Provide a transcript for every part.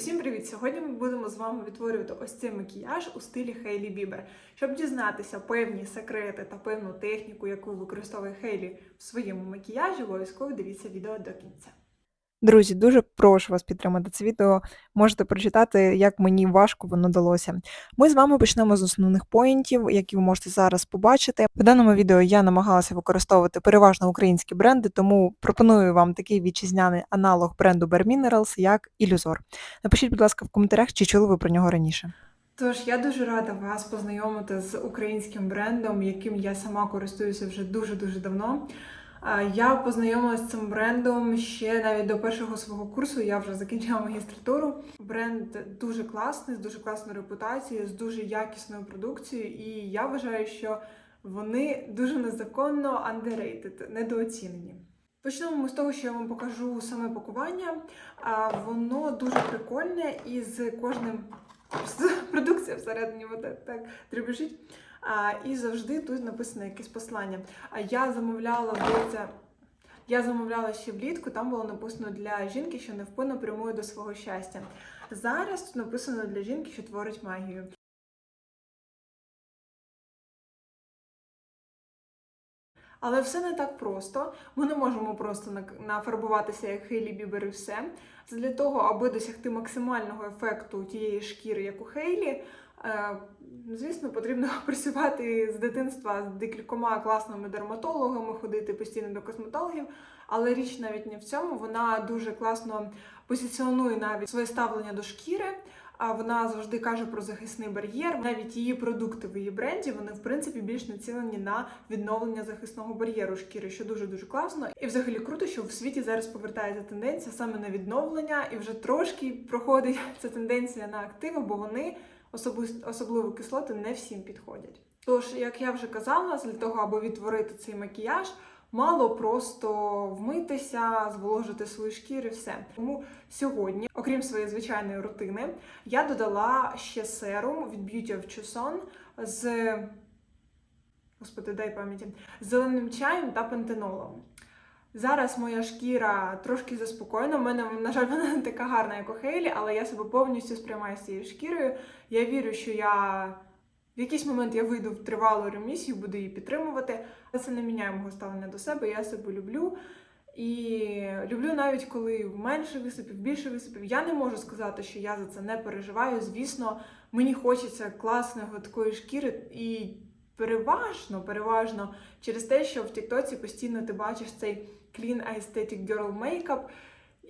Усім привіт! Сьогодні ми будемо з вами відтворювати ось цей макіяж у стилі Хейлі Бібер. Щоб дізнатися певні секрети та певну техніку, яку використовує Хейлі в своєму макіяжі, обов'язково дивіться відео до кінця. Друзі, дуже прошу вас підтримати це відео. Можете прочитати, як мені важко воно далося. Ми з вами почнемо з основних поінтів, які ви можете зараз побачити. В даному відео я намагалася використовувати переважно українські бренди, тому пропоную вам такий вітчизняний аналог бренду Bare Minerals, як Ілюзор. Напишіть, будь ласка, в коментарях, чи чули ви про нього раніше. Тож я дуже рада вас познайомити з українським брендом, яким я сама користуюся вже дуже дуже давно. Я познайомилася з цим брендом ще навіть до першого свого курсу. Я вже закінчила магістратуру. Бренд дуже класний, з дуже класною репутацією, з дуже якісною продукцією, і я вважаю, що вони дуже незаконно underrated, недооцінені. Почнемо ми з того, що я вам покажу саме пакування. Воно дуже прикольне і з кожним продукція всередині от так дребежить. І завжди тут написано якесь послання. А я замовляла здається, я замовляла ще влітку, там було написано для жінки, що невпинно прямує до свого щастя. Зараз тут написано для жінки, що творить магію. Але все не так просто. Ми не можемо просто нафарбуватися як Хейлі Бібер і все. Для того, аби досягти максимального ефекту тієї шкіри, як у Хейлі. Е, Звісно, потрібно працювати з дитинства з декількома класними дерматологами, ходити постійно до косметологів. Але річ навіть не в цьому. Вона дуже класно позиціонує навіть своє ставлення до шкіри. А вона завжди каже про захисний бар'єр. Навіть її продукти в її бренді вони в принципі більш націлені на відновлення захисного бар'єру шкіри, що дуже дуже класно. І взагалі круто, що в світі зараз повертається тенденція саме на відновлення, і вже трошки проходить ця тенденція на активи, бо вони особливо, кислоти не всім підходять. Тож, як я вже казала, для того, аби відтворити цей макіяж. Мало просто вмитися, зволожити свою шкіру і все. Тому сьогодні, окрім своєї звичайної рутини, я додала ще серум від Beauty of Chuson з Господи, дай пам'яті, зеленим чаєм та пантенолом. Зараз моя шкіра трошки заспокоєна. У мене, на жаль, вона не така гарна, як у Хейлі, але я себе повністю сприймаю з цією шкірою. Я вірю, що я в якийсь момент я вийду в тривалу ремісію, буду її підтримувати. Але це не міняє мого ставлення до себе. Я себе люблю. І люблю навіть коли менше висипів, більше висипів. Я не можу сказати, що я за це не переживаю. Звісно, мені хочеться класної гладкої шкіри і переважно, переважно через те, що в Тіктоці постійно ти бачиш цей clean aesthetic girl makeup,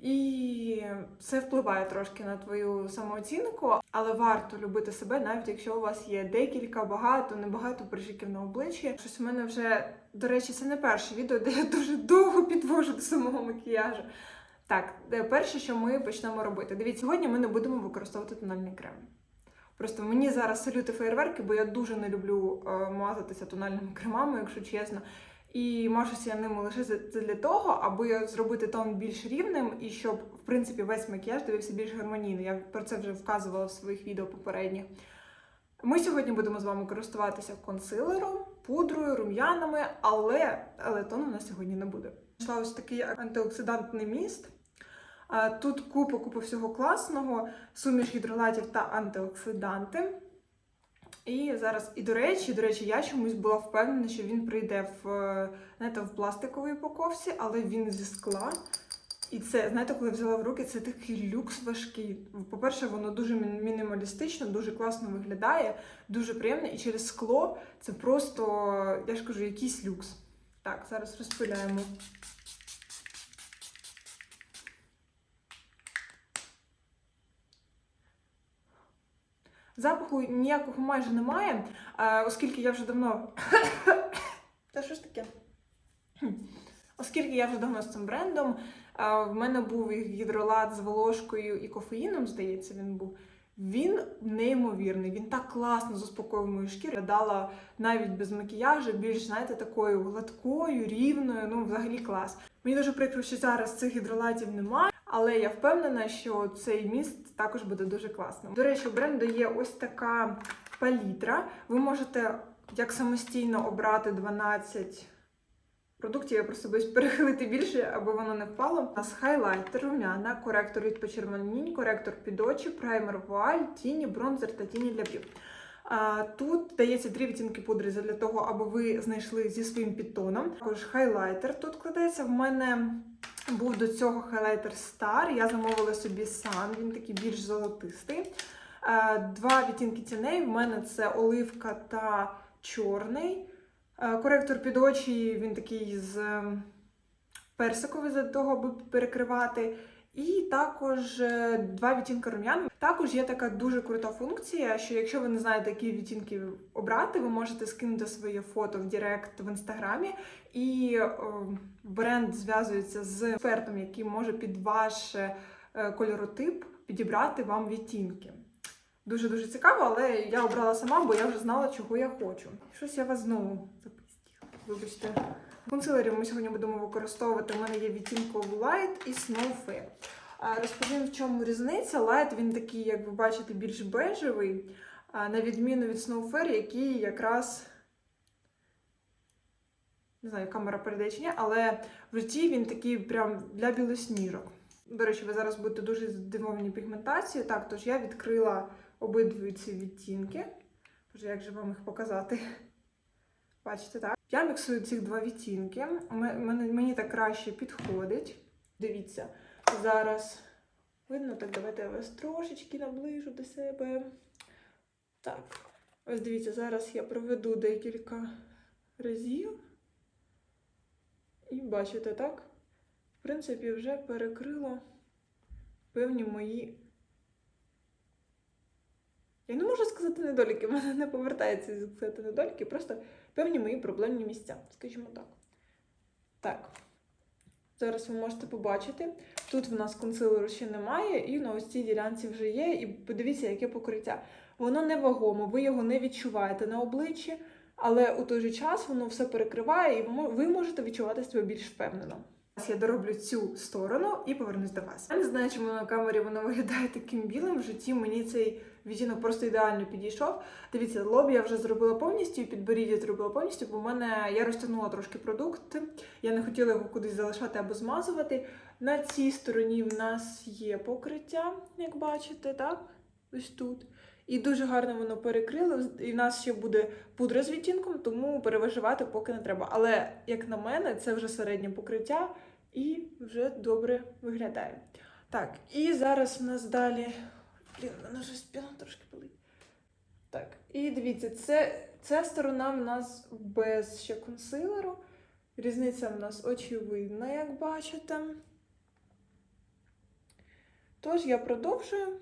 і це впливає трошки на твою самооцінку, але варто любити себе, навіть якщо у вас є декілька, багато, небагато прижиків на обличчі. Щось у мене вже, до речі, це не перше відео, де я дуже довго підвожу до самого макіяжу. Так, е, перше, що ми почнемо робити. Дивіться, сьогодні ми не будемо використовувати тональний крем. Просто мені зараз салюти феєрверки, бо я дуже не люблю е, мазатися тональними кремами, якщо чесно. І мажуся я ними лише це для того, аби зробити тон більш рівним і щоб, в принципі, весь макіяж дивився більш гармонійно. Я про це вже вказувала в своїх відео попередніх. Ми сьогодні будемо з вами користуватися консилером, пудрою, рум'янами, але, але тону у нас сьогодні не буде. Знайшла ось такий антиоксидантний міст. Тут купа купа всього класного, суміш гідролатів та антиоксиданти. І зараз, і до речі, до речі, я чомусь була впевнена, що він прийде в, знаєте, в пластиковій упаковці, але він зі скла. І це, знаєте, коли взяла в руки, це такий люкс важкий. По-перше, воно дуже мінімалістично, дуже класно виглядає, дуже приємне. І через скло це просто, я ж кажу, якийсь люкс. Так, зараз розпиляємо. Запаху ніякого майже немає, оскільки я вже давно. Та що ж таке? Оскільки я вже давно з цим брендом, в мене був гідролат з волошкою і кофеїном, здається, він був. Він неймовірний, він так класно заспокоїв мою шкіру. Я дала навіть без макіяжу, більш, знаєте, такою гладкою, рівною, ну взагалі клас. Мені дуже прикро, що зараз цих гідролатів немає, але я впевнена, що цей міст також буде дуже класним. До речі, у бренду є ось така палітра. Ви можете як самостійно обрати 12 продуктів я просто боюсь перехилити більше, аби воно не впало. У нас хайлайтер, румяна, коректор від почервонінь, коректор під очі, праймер вуаль, тіні, бронзер та тіні для брів. Тут дається три відтінки пудри для того, аби ви знайшли зі своїм підтоном. Також хайлайтер тут кладеться. В мене був до цього хайлайтер Star. Я замовила собі сам, він такий більш золотистий. Два відтінки тіней. В мене це оливка та чорний. Коректор під очі, він такий з ем, персиковий для того, аби перекривати. І також е, два відтінки рум'ян. Також є така дуже крута функція, що якщо ви не знаєте, які відтінки обрати, ви можете скинути своє фото в Директ в інстаграмі, і о, бренд зв'язується з експертом, який може під ваш е, кольоротип підібрати вам відтінки. Дуже дуже цікаво, але я обрала сама, бо я вже знала, чого я хочу. Щось я вас знову запустила. Вибачте. Консилерів ми сьогодні будемо використовувати. У мене є відтінков Light і Snow Fair. Розповім, в чому різниця. Light він такий, як ви бачите, більш бежевий, на відміну від Snow Fair, який якраз. Не знаю, камера передає чи ні, але в житті він такий прям для білосніжок. До речі, ви зараз будете дуже здивовані пігментацією. Так, тож я відкрила обидві ці відтінки. Боже, як же вам їх показати? Бачите, так? Я міксую ці два відтінки. Мені, так краще підходить. Дивіться, зараз видно, так давайте я вас трошечки наближу до себе. Так, ось дивіться, зараз я проведу декілька разів. І бачите, так? В принципі, вже перекрила певні мої. Я не можу сказати недоліки, в мене не повертається сказати недоліки, просто певні мої проблемні місця, скажімо так. Так. Зараз ви можете побачити. Тут в нас консилеру ще немає, і на ось цій ділянці вже є. І подивіться, яке покриття. Воно невагомо, ви його не відчуваєте на обличчі, але у той же час воно все перекриває, і ви ви можете відчувати себе більш впевнено. Я дороблю цю сторону і повернусь до вас. Я не знаю, чому на камері воно виглядає таким білим. В житті мені цей відтінок просто ідеально підійшов. Дивіться, лоб я вже зробила повністю, підборіддя зробила повністю, бо в мене я розтягнула трошки продукт. Я не хотіла його кудись залишати або змазувати. На цій стороні в нас є покриття, як бачите, так? Ось тут. І дуже гарно воно перекрило. І в нас ще буде пудра з відтінком, тому перевиживати поки не треба. Але, як на мене, це вже середнє покриття і вже добре виглядає. Так, і зараз в нас далі. Блін, мене вже спина трошки болить. Так, і дивіться, це, ця сторона в нас без ще консилеру. Різниця в нас очевидна, як бачите. Тож я продовжую.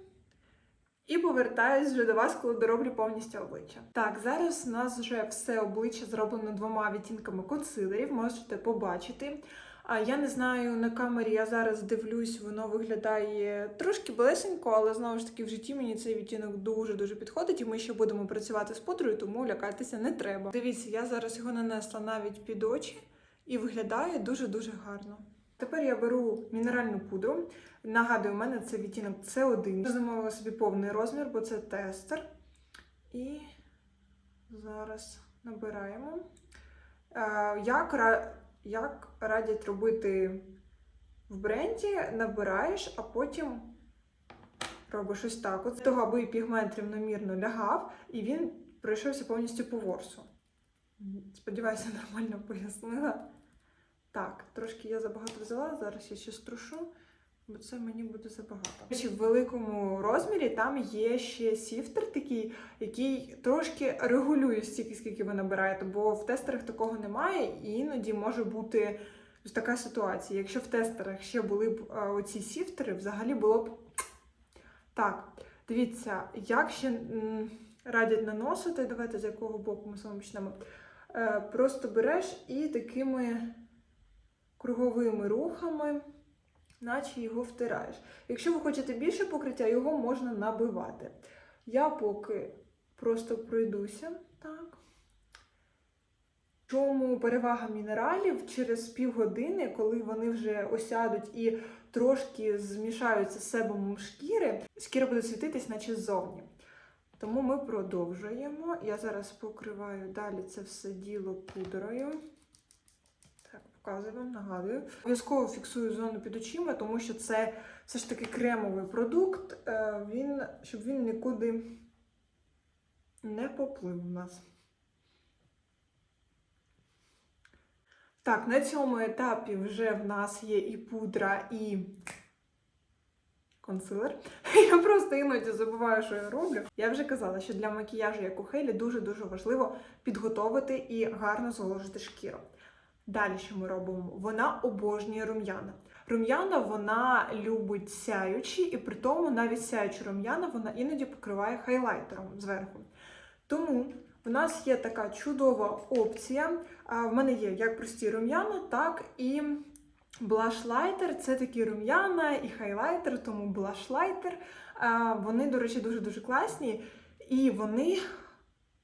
І повертаюсь вже до вас, коли дороблю повністю обличчя. Так, зараз у нас вже все обличчя зроблено двома відтінками консилерів, можете побачити. А я не знаю на камері, я зараз дивлюсь, воно виглядає трошки блесенько, але знову ж таки в житті мені цей відтінок дуже-дуже підходить, і ми ще будемо працювати з пудрою, тому лякатися не треба. Дивіться, я зараз його нанесла навіть під очі і виглядає дуже-дуже гарно. Тепер я беру мінеральну пудру. Нагадую, у мене це відтінок С1. Я замовила собі повний розмір, бо це тестер. І зараз набираємо. Е, Як, радять робити в бренді, набираєш, а потім робиш ось так. От, того, аби пігмент рівномірно лягав, і він пройшовся повністю по ворсу. Сподіваюся, нормально пояснила. Так, трошки я забагато взяла, зараз я ще струшу, бо це мені буде забагато. В великому розмірі там є ще сіфтер такий, який трошки регулює стільки, скільки ви набираєте, бо в тестерах такого немає, і іноді може бути ось така ситуація. Якщо в тестерах ще були б е, оці сіфтери, взагалі було б так. Дивіться, як ще радять наносити, давайте з якого боку ми з вами почнемо. Е, Просто береш і такими круговими рухами, наче його втираєш. Якщо ви хочете більше покриття, його можна набивати. Я поки просто пройдуся. Так. Чому перевага мінералів через півгодини, коли вони вже осядуть і трошки змішаються з себумом шкіри, шкіра буде світитись, наче ззовні. Тому ми продовжуємо. Я зараз покриваю далі це все діло пудрою. Так, нагадую. Обов'язково фіксую зону під очима, тому що це все ж таки кремовий продукт. е, Він, щоб він нікуди не поплив у нас. Так, на цьому етапі вже в нас є і пудра, і консилер. Я просто іноді забуваю, що я роблю. Я вже казала, що для макіяжу, як у Хейлі, дуже-дуже важливо підготовити і гарно зволожити шкіру. Далі, що ми робимо? Вона обожнює рум'яна. Рум'яна вона любить сяючі, і при тому навіть сяючі рум'яна вона іноді покриває хайлайтером зверху. Тому в нас є така чудова опція. В мене є як прості рум'яна, так і блашлайтер. Це такі рум'яна і хайлайтер, тому блашлайтер. Вони, до речі, дуже-дуже класні. І вони,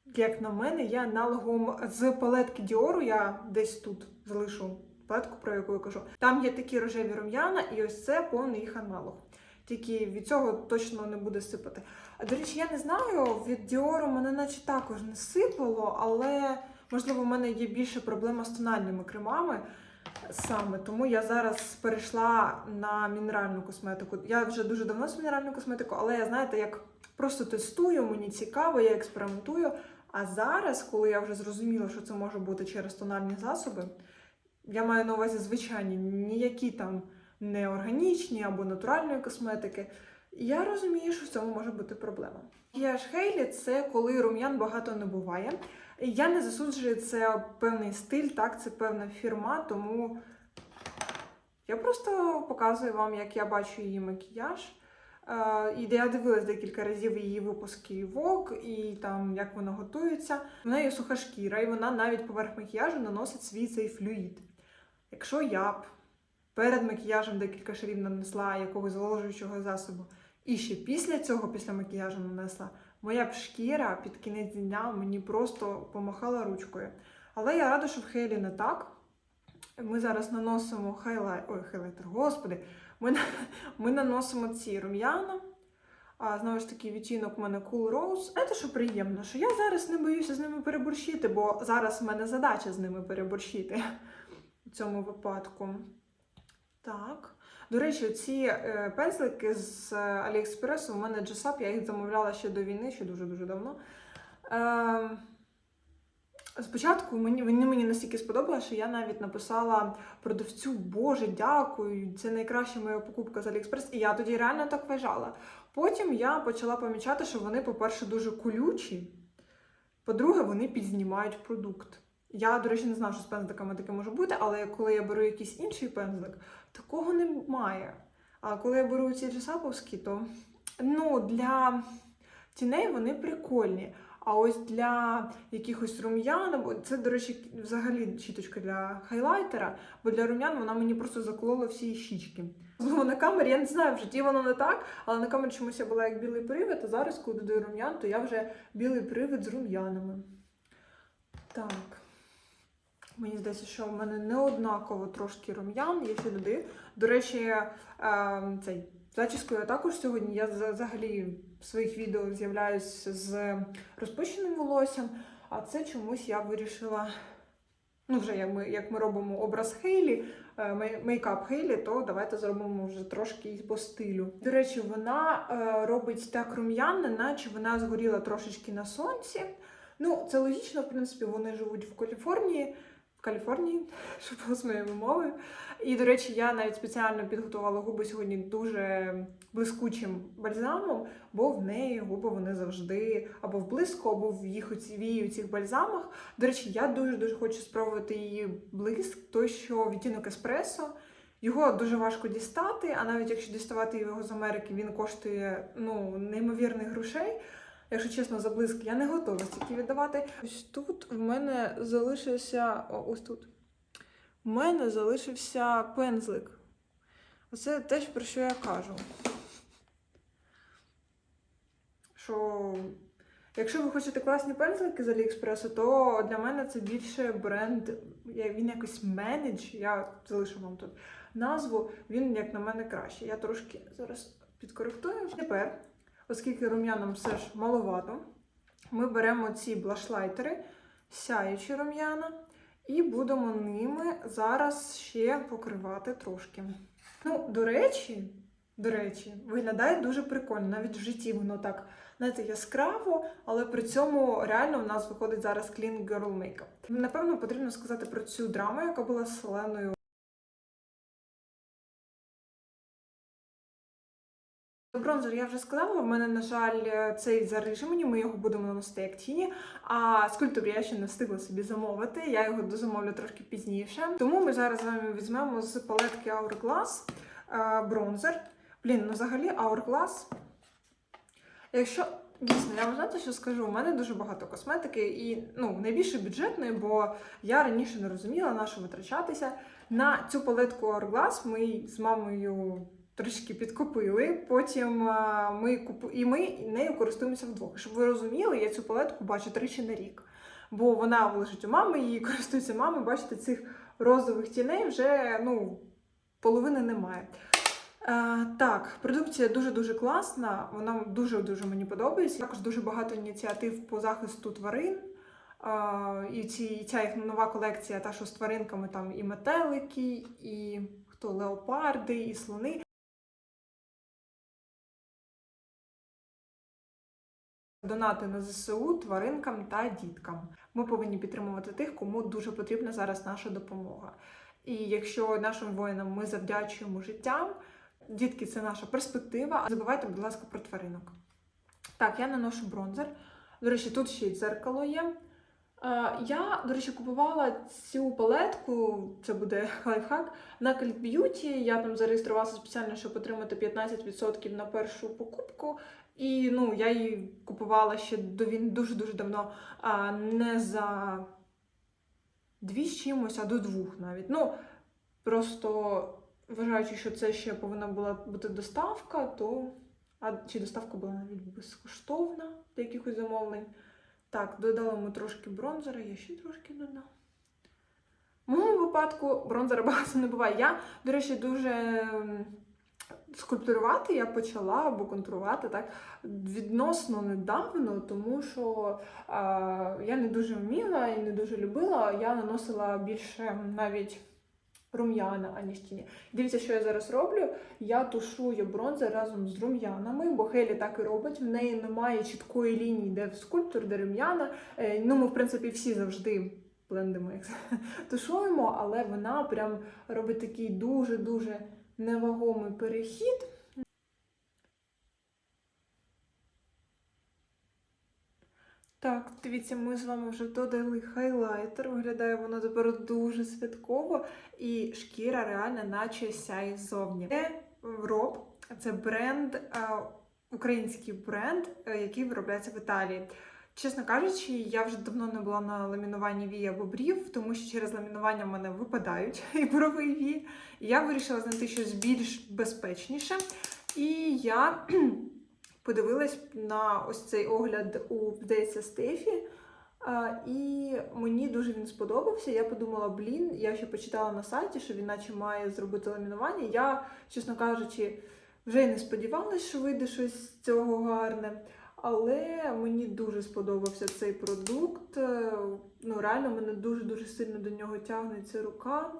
як на мене, є аналогом з палетки Діору. Я десь тут залишу палетку, про яку я кажу. Там є такі рожеві рум'яна, і ось це повний їх аналог. Тільки від цього точно не буде сипати. До речі, я не знаю, від Діору мене наче також не сипало, але можливо в мене є більше проблема з тональними кремами саме. Тому я зараз перейшла на мінеральну косметику. Я вже дуже давно з мінеральну косметику, але я знаєте, як просто тестую, мені цікаво, я експериментую. А зараз, коли я вже зрозуміла, що це може бути через тональні засоби, я маю на увазі звичайні, ніякі там не органічні або натуральної косметики. Я розумію, що в цьому може бути проблема. Макіяж Хейлі це коли рум'ян багато не буває. Я не засуджую це певний стиль, так, це певна фірма, тому я просто показую вам, як я бачу її макіяж. Е, І я дивилась декілька разів її випуски Vogue, і там як вона готується. В неї суха шкіра, і вона навіть поверх макіяжу наносить свій цей флюїд. Якщо я б перед макіяжем декілька шарів нанесла якогось зволожуючого засобу, і ще після цього, після макіяжу нанесла, моя б шкіра під кінець дня мені просто помахала ручкою. Але я рада, що в Хейлі не так. Ми зараз наносимо хайлайт... Ой, хайлайтер, господи. Ми, ми наносимо ці рум'яна. А, знову ж таки, відтінок у мене Cool Rose. Знаєте, що приємно, що я зараз не боюся з ними переборщити, бо зараз в мене задача з ними переборщити у цьому випадку. Так. До речі, ці е, пензлики з е, Аліекспресу у мене Джесап, я їх замовляла ще до війни, ще дуже-дуже давно. Е, спочатку мені, вони мені настільки сподобалося, що я навіть написала продавцю, Боже, дякую, це найкраща моя покупка з Аліекспрес. І я тоді реально так вважала. Потім я почала помічати, що вони, по-перше, дуже колючі. По-друге, вони підзнімають продукт. Я, до речі, не знала, що з пензликами таке може бути, але коли я беру якийсь інший пензлик, такого немає. А коли я беру ці джесаповські, то ну, для тіней вони прикольні. А ось для якихось рум'ян, або це, до речі, взагалі щіточка для хайлайтера, бо для рум'ян вона мені просто заколола всі щічки. Знову на камері, я не знаю, в житті воно не так, але на камері чомусь я була як білий привид, а зараз, коли додаю рум'ян, то я вже білий привид з рум'янами. Так. Мені здається, що в мене не однаково трошки рум'ян, я ще додаю. До речі, е, цей зачіскою я також сьогодні. Я взагалі своїх відео з'являюсь з розпущеним волоссям, а це чомусь я вирішила. Ну, вже як ми, як ми робимо образ Хейлі, е, мейкап Хейлі, то давайте зробимо вже трошки по стилю. До речі, вона е, робить так рум'яна, наче вона згоріла трошечки на сонці. Ну, це логічно, в принципі, вони живуть в Каліфорнії. Каліфорнії, що було з моєю мовою. І, до речі, я навіть спеціально підготувала губи сьогодні дуже блискучим бальзамом, бо в неї губи вони завжди або в блиску, або в їх в її цих бальзамах. До речі, я дуже-дуже хочу спробувати її блиск, той, що відтінок еспресо. Його дуже важко дістати, а навіть якщо діставати його з Америки, він коштує ну, неймовірних грошей. Якщо чесно, за блиск я не готова стільки віддавати. Ось тут в мене залишився. О, ось тут. У мене залишився пензлик. Оце те, про що я кажу. Що якщо ви хочете класні пензлики з Аліекспресу, то для мене це більше бренд. Він якось менедж. Я залишу вам тут назву. Він, як на мене, краще. Я трошки зараз підкоректую. Тепер, оскільки рум'янам все ж маловато, ми беремо ці блашлайтери, сяючі рум'яна. І будемо ними зараз ще покривати трошки. Ну, до речі, до речі, виглядає дуже прикольно. Навіть в житті воно так, знаєте, яскраво, але при цьому реально в нас виходить зараз Clean Girl Makeup. Напевно, потрібно сказати про цю драму, яка була з Селеною Бронзер я вже сказала. В мене, на жаль, цей зарижемені, ми його будемо наносити як тіні. А скульптор я ще не встигла собі замовити. Я його дозамовлю трошки пізніше. Тому ми зараз з вами візьмемо з палетки Hourglass е, бронзер. Блін, ну взагалі Hourglass. Якщо дійсно, я вам знаєте, що скажу, у мене дуже багато косметики і ну, найбільше бюджетної, бо я раніше не розуміла, на що витрачатися. На цю палетку Hourglass ми з мамою трішки підкупили. Потім ми купу... і ми нею користуємося вдвох. Щоб ви розуміли, я цю палетку бачу тричі на рік. Бо вона лежить у мами, її користується мами. Бачите, цих розових тіней вже ну, половини немає. Е, так, продукція дуже-дуже класна, вона дуже-дуже мені подобається. Також дуже багато ініціатив по захисту тварин. Е, і ці, і ця їх нова колекція, та що з тваринками там і метелики, і хто леопарди, і слони. Донати на ЗСУ тваринкам та діткам. Ми повинні підтримувати тих, кому дуже потрібна зараз наша допомога. І якщо нашим воїнам ми завдячуємо життям, дітки це наша перспектива. Забувайте, будь ласка, про тваринок. Так, я наношу бронзер. До речі, тут ще й дзеркало є. Е, Я, до речі, купувала цю палетку, це буде лайфхак, на Cult Beauty. Я там зареєструвалася спеціально, щоб отримати 15% на першу покупку. І ну, я її купувала ще до він дуже-дуже давно, а не за дві з чимось, а до двох навіть. Ну, просто вважаючи, що це ще повинна була бути доставка, то. А чи доставка була навіть безкоштовна для якихось замовлень. Так, додали ми трошки бронзера, я ще трошки додам. В моєму випадку бронзера багато не буває. Я, до речі, дуже м, скульптурувати я почала або контурувати так відносно недавно, тому що а, я не дуже вміла і не дуже любила. Я наносила більше навіть рум'яна, аніж тіні. Дивіться, що я зараз роблю. Я тушую бронзер разом з рум'янами, бо Хелі так і робить. В неї немає чіткої лінії, де скульптор, де рум'яна. Е, Ну, ми, в принципі, всі завжди блендимо, як тушуємо, але вона прям робить такий дуже-дуже невагомий перехід. Так, дивіться, ми з вами вже додали хайлайтер. Виглядає воно тепер дуже святково, і шкіра реально наче сяє ззовні. Це Роб, це бренд, е, український бренд, е, який виробляється в Італії. Чесно кажучи, я вже давно не була на ламінуванні вій або брів, тому що через ламінування в мене випадають і брови і вії. Я вирішила знайти щось більш безпечніше. І я подивилась на ось цей огляд у здається, Стефі. І мені дуже він сподобався. Я подумала, блін, я ще почитала на сайті, що він наче має зробити ламінування. Я, чесно кажучи, вже й не сподівалася, що вийде щось з цього гарне. Але мені дуже сподобався цей продукт. Е, Ну, реально, мене дуже-дуже сильно до нього тягнеться рука.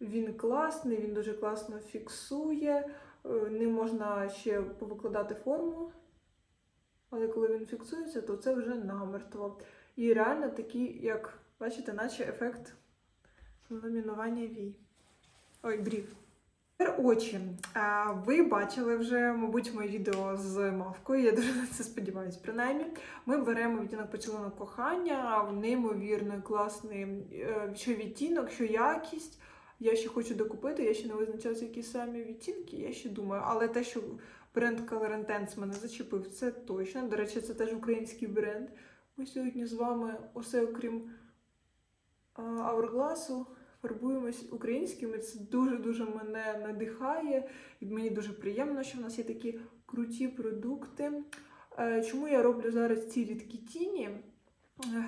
Він класний, він дуже класно фіксує. Е, Ним можна ще повикладати форму. Але коли він фіксується, то це вже намертво. І реально такий, як бачите, наче ефект ламінування вій. Ой, брів. Тепер очі. Ви бачили вже, мабуть, моє відео з мавкою. Я дуже на це сподіваюся. Принаймні, ми беремо відтінок поцілунок кохання, неймовірно класний е, що відтінок, що якість. Я ще хочу докупити, я ще не визначалася, які самі відтінки, я ще думаю. Але те, що бренд Color Intense мене зачепив, це точно. До речі, це теж український бренд. Ми сьогодні з вами, усе окрім Hourglass, фарбуємось українськими. Це дуже-дуже мене надихає. І мені дуже приємно, що в нас є такі круті продукти. Е, Чому я роблю зараз ці рідкі тіні?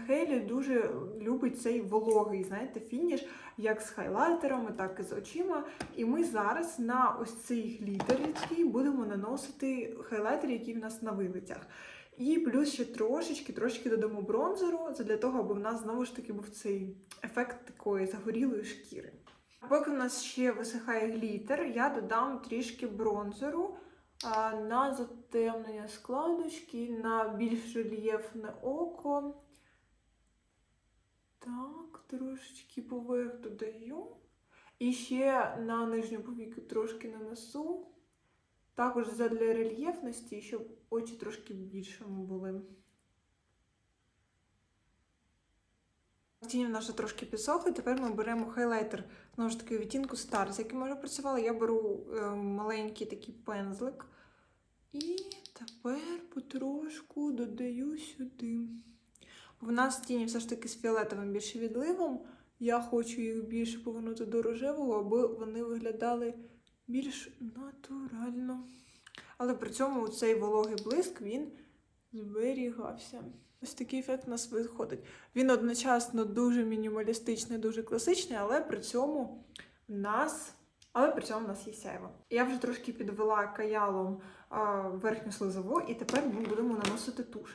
Хейлі дуже любить цей вологий, знаєте, фініш, як з хайлайтерами, так і з очима. І ми зараз на ось цей глітер рідкий будемо наносити хайлайтер, який в нас на вилицях. І плюс ще трошечки, трошечки додамо бронзеру, для того, аби в нас знову ж таки був цей ефект такої загорілої шкіри. Поки в нас ще висихає глітер, я додам трішки бронзеру на затемнення складочки, на більш рельєфне око. Так, трошечки поверх додаю. І ще на нижню повіку трошки нанесу. Також задля рельєфності, щоб очі трошки більшими були. Тіні в нас вже трошки підсохли. Тепер ми беремо хайлайтер, знову ж таки, відтінку Star, з яким ми вже працювали. Я беру е, маленький такий пензлик. І тепер потрошку додаю сюди. В нас тіні все ж таки з фіолетовим більше відливом. Я хочу їх більше повернути до рожевого, аби вони виглядали більш натурально. Але при цьому цей вологий блиск він зберігався. Ось такий ефект у нас виходить. Він одночасно дуже мінімалістичний, дуже класичний, але при цьому в нас. Але при цьому в нас є сяйво. Я вже трошки підвела каялом верхню слизову, і тепер ми будемо наносити туш.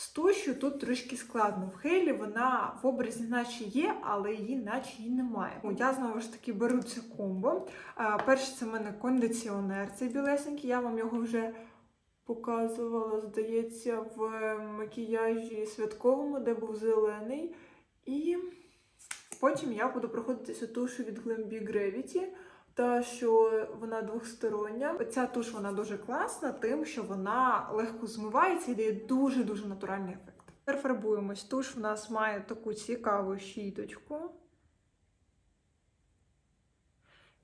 З тушу тут трошки складно. В Хейлі вона в образі наче є, але її наче і немає. Ну, Я знову ж таки беру це комбо. А, перший це в мене кондиціонер, цей білесенький. Я вам його вже показувала, здається, в макіяжі святковому, де був зелений. І потім я буду проходитися тушу від Glambi Gravity. Та що вона двохстороння. Ця туш вона дуже класна, тим, що вона легко змивається і дає дуже-дуже натуральний ефект. Тепер фарбуємось. Туш в нас має таку цікаву щіточку.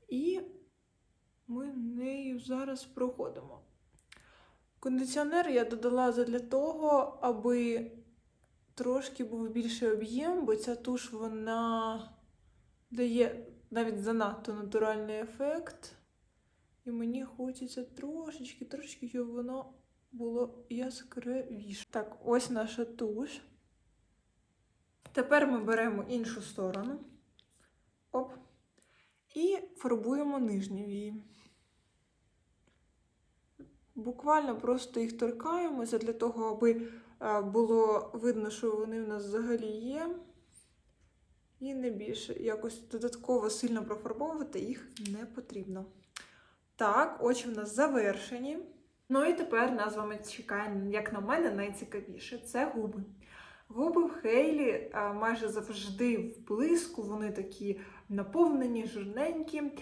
І ми нею зараз проходимо. Кондиціонер я додала для того, аби трошки був більший об'єм, бо ця туш вона дає навіть занадто натуральний ефект. І мені хочеться трошечки, трошечки, щоб воно було яскравіше. Так, ось наша туш. Тепер ми беремо іншу сторону. Оп. І фарбуємо нижні вії. Буквально просто їх торкаємося для того, аби е, було видно, що вони в нас взагалі є. І не більше. Якось додатково сильно профарбовувати їх не потрібно. Так, очі в нас завершені. Ну і тепер нас з вами чекає, як на мене, найцікавіше це губи. Губи в Хейлі майже завжди в блиску, вони такі наповнені, жирненькі, е,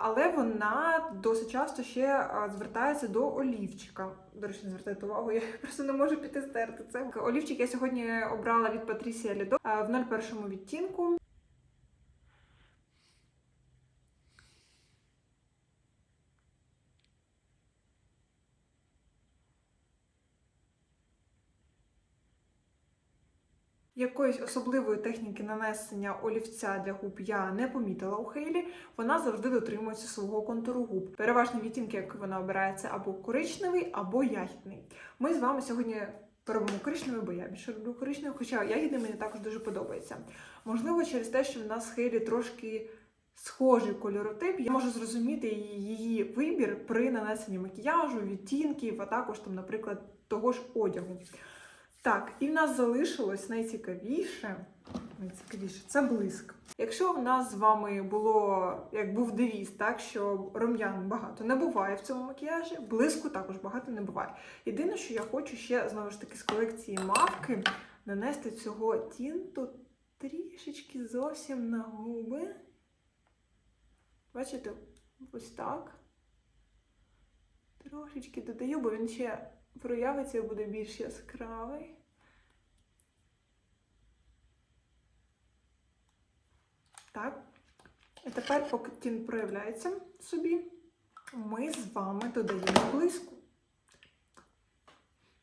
але вона досить часто ще звертається до олівчика. До речі, не звертайте увагу, я просто не можу піти стерти це. Олівчик я сьогодні обрала від Патрісія Лідо а, в 01 відтінку. Якоїсь особливої техніки нанесення олівця для губ я не помітила у Хейлі. Вона завжди дотримується свого контуру губ. Переважні відтінки, як вона обирається, або коричневий, або ягідний. Ми з вами сьогодні поробимо коричневий, бо я більше люблю коричневий, хоча ягідний мені також дуже подобається. Можливо, через те, що в нас Хейлі трошки схожий кольоротип, я можу зрозуміти її вибір при нанесенні макіяжу, відтінків, а також там, наприклад, того ж одягу. Так, і в нас залишилось найцікавіше. Найцікавіше це блиск. Якщо в нас з вами було, як був девіз, так що рум'ян багато не буває в цьому макіяжі, блиску також багато не буває. Єдине, що я хочу ще знову ж таки з колекції мавки нанести цього тінту трішечки зовсім на губи. Бачите, ось так. Трошечки додаю, бо він ще проявиться і буде більш яскравий. Так. І тепер, поки тін проявляється собі, ми з вами додаємо блиску.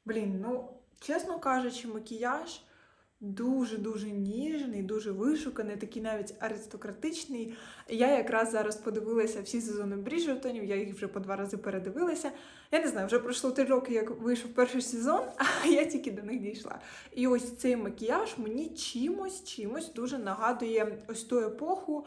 Блін, ну, чесно кажучи, макіяж дуже-дуже ніжний, дуже вишуканий, такий навіть аристократичний. Я якраз зараз подивилася всі сезони Бріджертонів, я їх вже по два рази передивилася. Я не знаю, вже пройшло три роки, як вийшов перший сезон, а я тільки до них дійшла. І ось цей макіяж мені чимось, чимось дуже нагадує ось ту епоху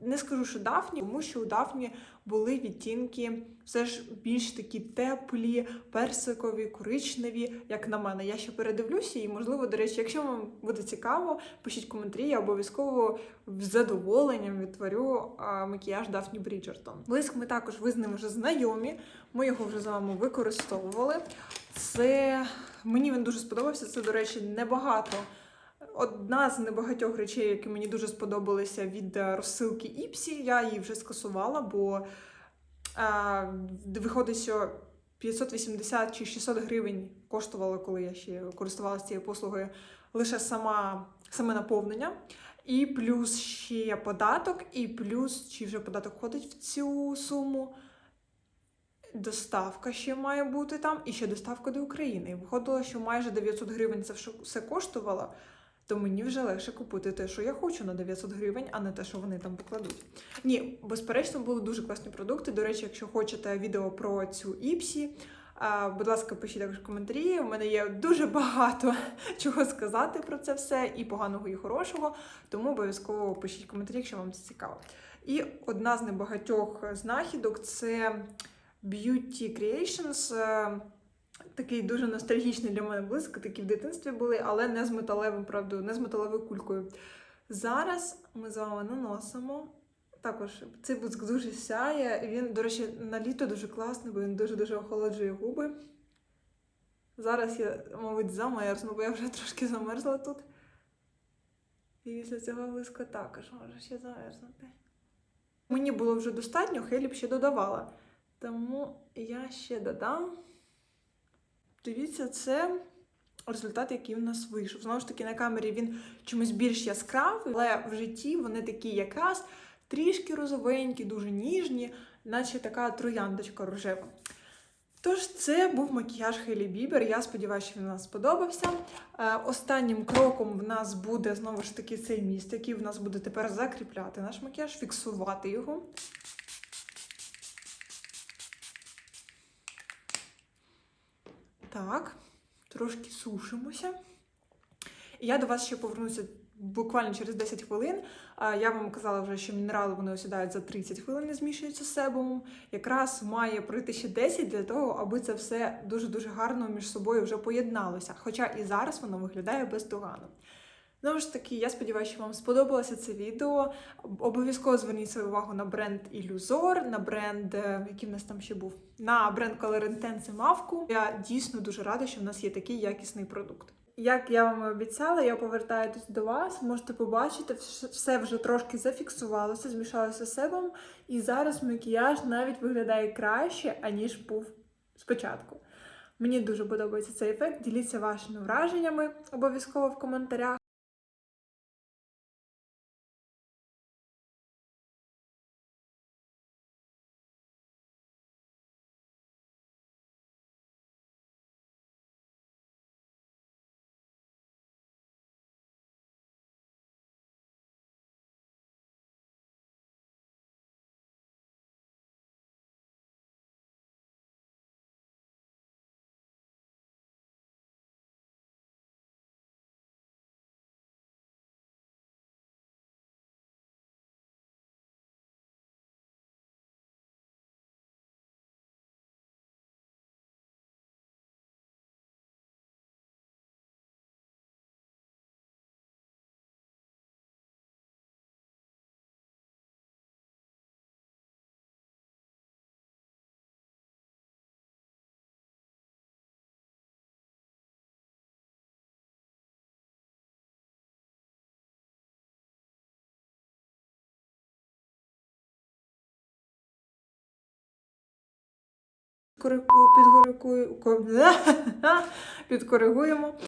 не скажу, що Дафні, тому що у Дафні були відтінки все ж більш такі теплі, персикові, коричневі, як на мене. Я ще передивлюся, і можливо, до речі, якщо вам буде цікаво, пишіть коментарі, я обов'язково з задоволенням відтворю макіяж Дафні Бріджертон. Блиск ми також ви з ним вже знайомі. Ми його вже з вами використовували. Це мені він дуже сподобався. Це, до речі, небагато. Одна з небагатьох речей, які мені дуже сподобалися від е, розсилки Іпсі. Я її вже скасувала, бо е, виходить, що 580 чи 600 гривень коштувало, коли я ще користувалася цією послугою, лише сама, саме наповнення. І плюс ще податок, і плюс, чи вже податок входить в цю суму. Доставка ще має бути там, і ще доставка до України. Виходило, що майже 900 гривень це все коштувало, то мені вже легше купити те, що я хочу на 900 гривень, а не те, що вони там покладуть. Ні, безперечно, були дуже класні продукти. До речі, якщо хочете відео про цю Іпсі, будь ласка, пишіть також коментарі. У мене є дуже багато чого сказати про це все, і поганого, і хорошого. Тому обов'язково пишіть коментарі, якщо вам це цікаво. І одна з небагатьох знахідок це Beauty Creations. Такий дуже ностальгічний для мене блиск, такі в дитинстві були, але не з металевим, правда, не з металевою кулькою. Зараз ми з вами наносимо. Також цей блиск дуже сяє. Він, до речі, на літо дуже класний, бо він дуже-дуже охолоджує губи. Зараз я, мабуть, замерзну, бо я вже трошки замерзла тут. І після цього блиску також можу ще замерзнути. Мені було вже достатньо, Хелі б ще додавала. Тому я ще додам. Дивіться, це результат, який в нас вийшов. Знову ж таки, на камері він чомусь більш яскравий, але в житті вони такі якраз трішки розовенькі, дуже ніжні, наче така трояндочка рожева. Тож, це був макіяж Хейлі Бібер. Я сподіваюся, що він вам сподобався. Е, Останнім кроком в нас буде знову ж таки цей міст, який в нас буде тепер закріпляти наш макіяж, фіксувати його. Так, трошки сушимося. І я до вас ще повернуся буквально через 10 хвилин. Я вам казала вже, що мінерали вони осідають за 30 хвилин, не змішуються з себумом. Якраз має пройти ще 10 для того, аби це все дуже-дуже гарно між собою вже поєдналося. Хоча і зараз воно виглядає бездоганно. Знову ж таки, я сподіваюся, що вам сподобалося це відео. Обов'язково зверніть свою увагу на бренд Ілюзор, на бренд, е, який в нас там ще був, на бренд Intense Мавку. Я дійсно дуже рада, що в нас є такий якісний продукт. Як я вам обіцяла, я повертаюсь до вас. Можете побачити, все вже трошки зафіксувалося, змішалося з себом, і зараз макіяж навіть виглядає краще, аніж був спочатку. Мені дуже подобається цей ефект. Діліться вашими враженнями обов'язково в коментарях. Підкоригуємо.